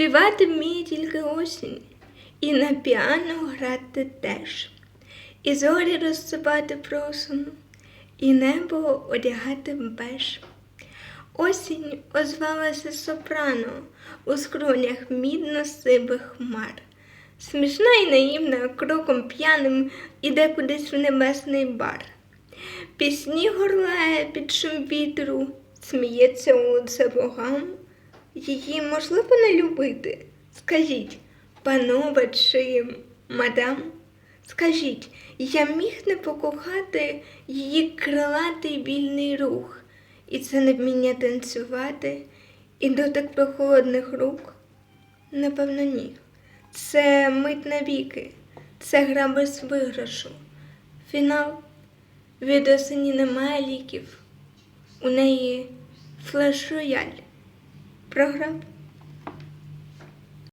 Співати вміє тільки осінь, і на піано грати теж, і зорі розсипати просом, і небо одягати в беж. Осінь озвалася сопрано у скронях мідно-сивих хмар. Смішна і наївна, кроком п'яним іде кудись в небесний бар. Пісні горлає під шум вітру, сміється у лице богам. Її можливо не любити. Скажіть, панове чи мадам, скажіть, я міг не покохати її крилатий вільний рух, і це не вміння танцювати, і дотик прохолодних рук? Напевно, ні. Це мить навіки, це гра без виграшу. Фінал від осені немає ліків. У неї флеш-рояль. प्रहरा